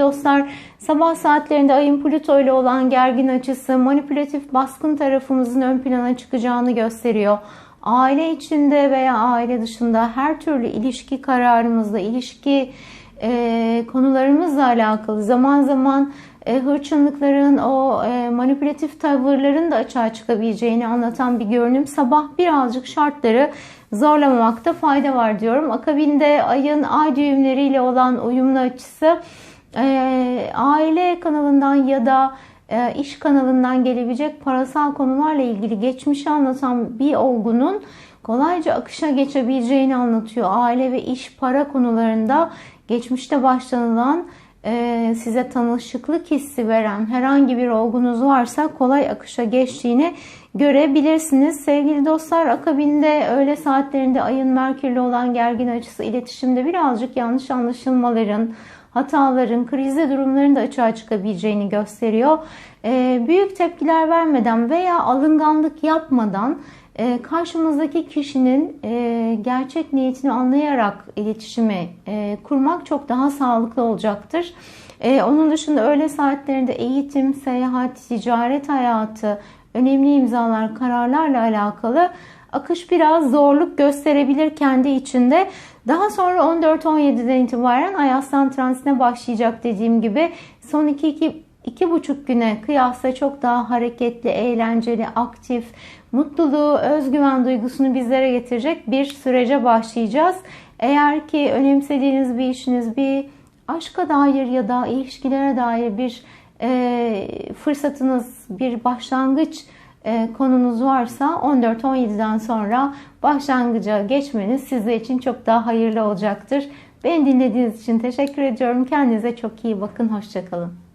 dostlar sabah saatlerinde ayın Plüto ile olan gergin açısı manipülatif baskın tarafımızın ön plana çıkacağını gösteriyor. Aile içinde veya aile dışında her türlü ilişki kararımızda, ilişki e, konularımızla alakalı zaman zaman e, hırçınlıkların, o e, manipülatif tavırların da açığa çıkabileceğini anlatan bir görünüm. Sabah birazcık şartları zorlamamakta fayda var diyorum. Akabinde ayın ay düğümleriyle olan uyumlu açısı e, aile kanalından ya da e, iş kanalından gelebilecek parasal konularla ilgili geçmişi anlatan bir olgunun kolayca akışa geçebileceğini anlatıyor. Aile ve iş para konularında geçmişte başlanılan e, size tanışıklık hissi veren herhangi bir olgunuz varsa kolay akışa geçtiğini görebilirsiniz. Sevgili dostlar akabinde öğle saatlerinde ayın Merkür'le olan gergin açısı iletişimde birazcık yanlış anlaşılmaların, hataların, krizli durumların da açığa çıkabileceğini gösteriyor. E, büyük tepkiler vermeden veya alınganlık yapmadan e, karşımızdaki kişinin e, gerçek niyetini anlayarak iletişimi e, kurmak çok daha sağlıklı olacaktır. Onun dışında öğle saatlerinde eğitim, seyahat, ticaret hayatı, önemli imzalar, kararlarla alakalı akış biraz zorluk gösterebilir kendi içinde. Daha sonra 14-17'den itibaren Ay Aslan transitine başlayacak dediğim gibi son 2-2 iki buçuk güne kıyasla çok daha hareketli, eğlenceli, aktif, mutluluğu, özgüven duygusunu bizlere getirecek bir sürece başlayacağız. Eğer ki önemsediğiniz bir işiniz, bir aşka dair ya da ilişkilere dair bir e, fırsatınız, bir başlangıç e, konunuz varsa 14-17'den sonra başlangıca geçmeniz sizler için çok daha hayırlı olacaktır. Beni dinlediğiniz için teşekkür ediyorum. Kendinize çok iyi bakın. Hoşçakalın.